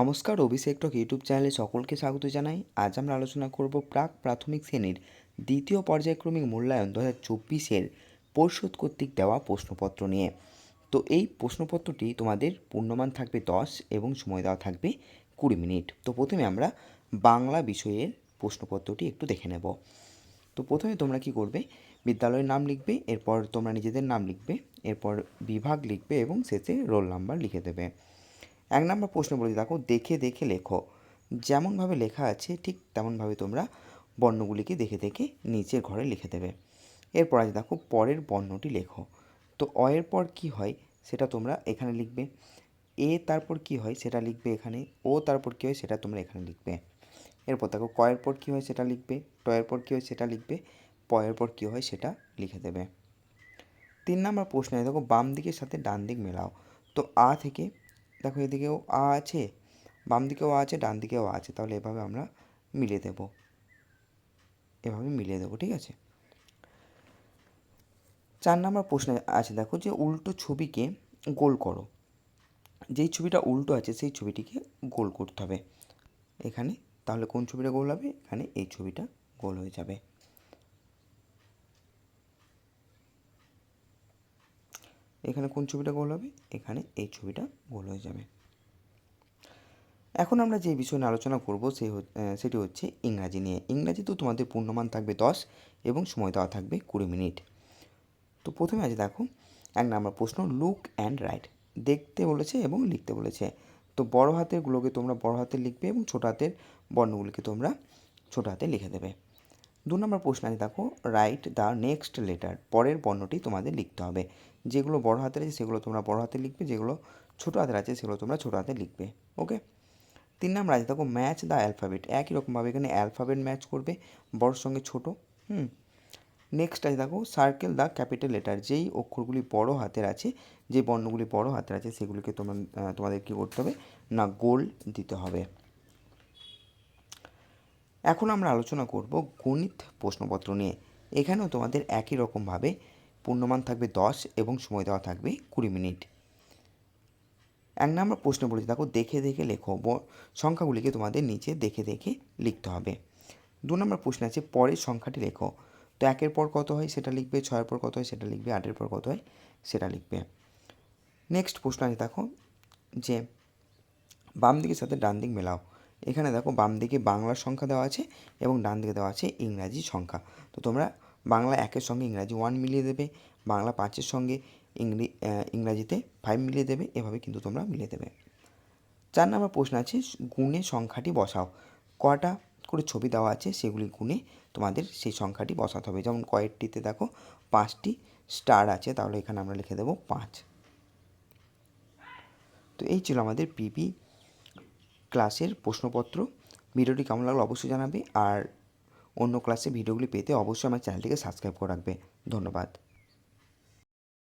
নমস্কার, অভিষেক টক ইউটিউব চ্যানেলে সকলকে স্বাগত জানাই। আজ আমরা আলোচনা করব প্রাক প্রাথমিক শ্রেণির দ্বিতীয় পর্যায়ক্রমিক মূল্যায়ন দু হাজার চব্বিশের পরিশোধ কর্তৃক দেওয়া প্রশ্নপত্র নিয়ে। তো এই প্রশ্নপত্রটি তোমাদের পূর্ণমান থাকবে দশ এবং সময় দেওয়া থাকবে কুড়ি মিনিট। তো প্রথমে আমরা বাংলা বিষয়ের প্রশ্নপত্রটি একটু দেখে নেব। তো প্রথমে তোমরা কি করবে? বিদ্যালয়ের নাম লিখবে, এরপর তোমরা নিজেদের নাম লিখবে, এরপর বিভাগ লিখবে এবং শেষে রোল নাম্বার লিখে দেবে। এক নম্বর প্রশ্ন বলে দেখো, দেখে দেখে লেখো। যেমনভাবে লেখা আছে, ঠিক তেমনভাবে তোমরা বর্ণগুলিকে দেখে দেখে নিচের ঘরে লিখে দেবে। এরপর আছে, দেখো, পরের বর্ণটি লেখো। তো অ এর পর কী হয়, সেটা তোমরা এখানে লিখবে। এ তারপর কি হয়, সেটা লিখবে এখানে। ও তারপর কী হয়, সেটা তোমরা এখানে লিখবে। এরপর দেখো কয়ের পর কী হয়, সেটা লিখবে। টয়ের পর কী হয়, সেটা লিখবে। পয়ের পর কী হয়, সেটা লিখে দেবে। তিন নম্বর প্রশ্নে দেখো বাম দিকের সাথে ডান দিক মেলাও। তো আ থেকে দেখো এদিকেও আ আছে বাম দিকেও আ আছে ডান দিকেও আ আছে, তাহলে এভাবে আমরা মিলিয়ে দেব। এভাবে মিলিয়ে দেবো, ঠিক আছে? চার নম্বর প্রশ্নে আছে, দেখো যে উল্টো ছবিকে গোল করো। যেই ছবিটা উল্টো আছে, সেই ছবিটিকে গোল করতে হবে। এখানে, তাহলে কোন ছবিটা গোল হবে? এখানে এই ছবিটা গোল হয়ে যাবে। এখানে কোন ছবিটা গোল হবে? এখানে এই ছবিটা গোল হয়ে যাবে। এখন আমরা যে বিষয় নিয়ে আলোচনা করব সেই সেটি হচ্ছে ইংরাজি নিয়ে। ইংরাজি তো তোমাদের পূর্ণমান থাকবে দশ এবং সময় দেওয়া থাকবে কুড়ি মিনিট। তো প্রথমে আছে দেখো, এক নম্বর প্রশ্ন লুক অ্যান্ড রাইট দেখতে বলেছে এবং লিখতে বলেছে। তো বড় হাতেরগুলোকে তোমরা বড় হাতে লিখবে এবং ছোট হাতের বর্ণগুলিকে তোমরা ছোটো হাতে লিখে দেবে। দু নম্বর প্রশ্ন আছে, দেখো রাইট দ্য নেক্সট লেটার পরের বর্ণটি তোমাদের লিখতে হবে। যেগুলো বড় হাতের আছে, সেগুলো তোমরা বড় হাতে লিখবে, যেগুলো ছোটো হাতের আছে, সেগুলো তোমরা ছোটো হাতে লিখবে ওকে তিন নম্বর আছে, দেখো ম্যাচ দ্য অ্যালফাবেট একই রকমভাবে এখানে অ্যালফাবেট ম্যাচ করবে বড়োর সঙ্গে ছোটো, হুম? নেক্সট আছে, দেখো সার্কেল দ্য ক্যাপিটাল লেটার যেই অক্ষরগুলি বড় হাতের আছে, যে বর্ণগুলি বড় হাতের আছে, সেগুলিকে তোমার তোমাদের কী করতে হবে? না গোল দিতে হবে। এখন আমরা আলোচনা করব গণিত প্রশ্নপত্র নিয়ে। এখানেও তোমাদের একই রকমভাবে পূর্ণমান থাকবে দশ এবং সময় দেওয়া থাকবে কুড়ি মিনিট। এক নম্বর প্রশ্ন বলেছি, দেখো, দেখে দেখে লেখো সংখ্যাগুলিকে তোমাদের নিচে দেখে দেখে লিখতে হবে। দু নম্বর প্রশ্ন আছে, পরের সংখ্যাটি লেখো। তো একের পর কত হয় সেটা লিখবে, ছয়ের পর কত হয় সেটা লিখবে, আটের পর কত হয় সেটা লিখবে। নেক্সট প্রশ্ন আছে, দেখো, যে বাম দিকের সাথে ডান দিক মেলাও। এখানে দেখো বাম দিকে বাংলার সংখ্যা দেওয়া আছে এবং ডান দিকে দেওয়া আছে ইংরাজি সংখ্যা। তো তোমরা বাংলা একের সঙ্গে ইংরাজি ওয়ান মিলিয়ে দেবে, বাংলা পাঁচের সঙ্গে ইংরি ইংরাজিতে ফাইভ মিলিয়ে দেবে, এভাবে কিন্তু তোমরা মিলিয়ে দেবে। চার নম্বর প্রশ্ন আছে, গুণে সংখ্যাটি বসাও। কটা করে ছবি দেওয়া আছে সেগুলি গুণে তোমাদের সেই সংখ্যাটি বসাতে হবে। যেমন কয়েকটিতে দেখো পাঁচটি স্টার আছে, তাহলে এখানে আমরা লিখে দেবো পাঁচ। তো এই ছিল আমাদের পিপি ক্লাসের প্রশ্নপত্র, ভিডিওটি কেমন লাগল অবশ্যই জানাবে, আর অন্য ক্লাসে ভিডিওগুলি পেতে অবশ্যই আমার চ্যানেলটিকে সাবস্ক্রাইব করে রাখবে। ধন্যবাদ।